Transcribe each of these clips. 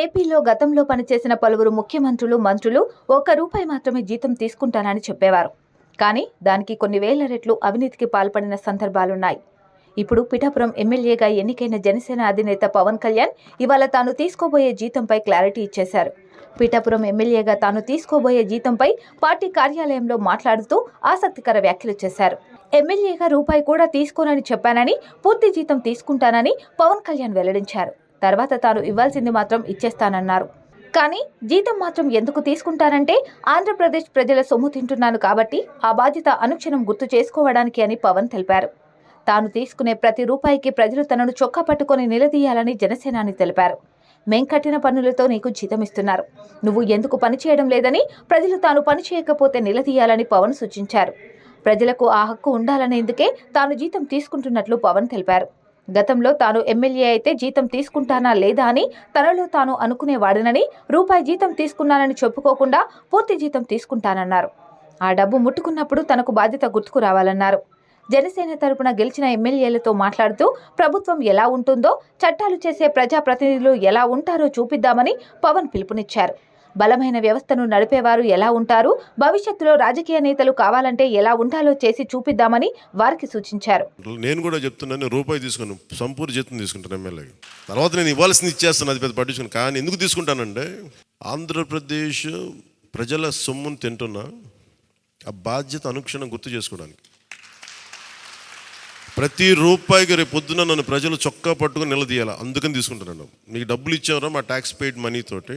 ఏపీలో గతంలో పనిచేసిన పలువురు ముఖ్యమంత్రులు మంత్రులు ఒక్క రూపాయి మాత్రమే జీతం తీసుకుంటానని చెప్పేవారు. కానీ దానికి కొన్ని వేల రెట్లు అవినీతికి పాల్పడిన సందర్భాలున్నాయి. ఇప్పుడు పిఠాపురం ఎమ్మెల్యేగా ఎన్నికైన జనసేన అధినేత పవన్ కళ్యాణ్ ఇవాళ తాను తీసుకోబోయే జీతంపై క్లారిటీ ఇచ్చేశారు. పిఠాపురం ఎమ్మెల్యేగా తాను తీసుకోబోయే జీతంపై పార్టీ కార్యాలయంలో మాట్లాడుతూ ఆసక్తికర వ్యాఖ్యలు చేశారు. ఎమ్మెల్యేగా రూపాయి కూడా తీసుకోనని చెప్పానని పూర్తి జీతం తీసుకుంటానని పవన్ కళ్యాణ్ వెల్లడించారు. తర్వాత తాను ఇవ్వాల్సింది మాత్రం ఇచ్చేస్తానన్నారు. కానీ జీతం మాత్రం ఎందుకు తీసుకుంటారంటే ఆంధ్రప్రదేశ్ ప్రజల సొమ్ము తింటున్నాను కాబట్టి ఆ బాధ్యత అనుక్షణం గుర్తు చేసుకోవడానికి అని పవన్ తెలిపారు. తాను తీసుకునే ప్రతి రూపాయికి ప్రజలు తనను చొక్కా పట్టుకొని నిలదీయాలని జనసేనాని తెలిపారు. మేం కట్టిన పన్నులతో నీకు జీతం ఇస్తున్నారు. నువ్వు ఎందుకు పని చేయడం లేదని ప్రజలు తాను పని చేయకపోతే నిలదీయాలని పవన్ సూచించారు. ప్రజలకు ఆ హక్కు ఉండాలనేందుకే తాను జీతం తీసుకుంటున్నట్లు పవన్ తెలిపారు. గతంలో తాను ఎమ్మెల్యే అయితే జీతం తీసుకుంటానా లేదా అని తనలో తాను అనుకునేవాడనని రూపాయి జీతం తీసుకున్నానని చెప్పుకోకుండా పూర్తి జీతం తీసుకుంటానన్నారు. ఆ డబ్బు ముట్టుకున్నప్పుడు తనకు బాధ్యత గుర్తుకు రావాలన్నారు. జనసేన తరపున గెలిచిన ఎమ్మెల్యేలతో మాట్లాడుతూ ప్రభుత్వం ఎలా ఉంటుందో చట్టాలు చేసే ప్రజాప్రతినిధులు ఎలా ఉంటారో చూపిద్దామని పవన్ పిలుపునిచ్చారు. బలమైన వ్యవస్థను నడిపేవారు ఎలా ఉంటారు? భవిష్యత్తులో రాజకీయ నేతలు కావాలంటే ఎలా ఉండాలో చేసి చూపిద్దామని వారికి సూచించారు. నేను కూడా చెప్తున్నాను రూపాయి తీసుకుని సంపూర్ణ జీతం తీసుకుంటాను ఎమ్మెల్యే తర్వాత నేను ఇవ్వాల్సింది ఇచ్చేస్తాను అది పెద్ద పట్టించుకుని కానీ ఎందుకు తీసుకుంటానంటే ఆంధ్రప్రదేశ్ ప్రజల సొమ్మును తింటున్నా ఆ బాధ్యత అనుక్షణం గుర్తు చేసుకోవడానికి. ప్రతి రూపాయికి రేపు పొద్దున నన్ను ప్రజలు చొక్కా పట్టుకుని నిలదీయాలి? అందుకని తీసుకుంటున్నాను. మీకు డబ్బులు ఇచ్చావరా మా ట్యాక్స్ పెయిడ్ మనీతోటి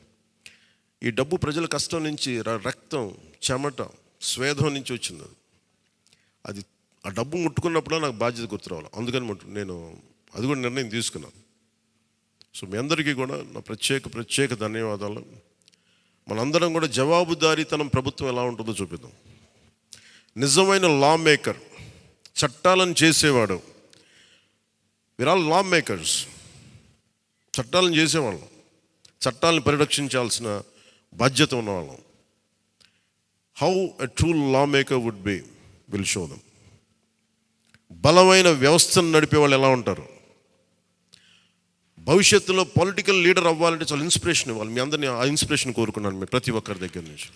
ఈ డబ్బు ప్రజల కష్టం నుంచి రక్తం చెమట స్వేదం నుంచి వచ్చింది అది. అది ఆ డబ్బు ముట్టుకున్నప్పుడు నాకు బాధ్యత గుర్తు రావాలి. అందుకని నేను అది కూడా నిర్ణయం తీసుకున్నాను. సో మీ అందరికీ కూడా నా ప్రత్యేక ప్రత్యేక ధన్యవాదాలు. మనందరం కూడా జవాబుదారీతనం ప్రభుత్వం ఎలా ఉంటుందో చూపిద్దాం. నిజమైన లా మేకర్ చట్టాలను చేసేవాడు. వీర్ ఆల్ లా మేకర్స్ చట్టాలను చేసేవాళ్ళం. చట్టాలను పరిరక్షించాల్సిన బాధ్యత ఉన్నవాళ్ళం. How a true lawmaker would be will show them బలమైన వ్యవస్థను నడిపే వాళ్ళు ఎలా ఉంటారు? భవిష్యత్తులో పొలిటికల్ లీడర్ అవ్వాలంటే చాలా ఇన్స్పిరేషన్ ఇవ్వాలి. మీ అందరినీ ఆ ఇన్స్పిరేషన్ కోరుకున్నాను మీ ప్రతి ఒక్కరి దగ్గర నుంచి.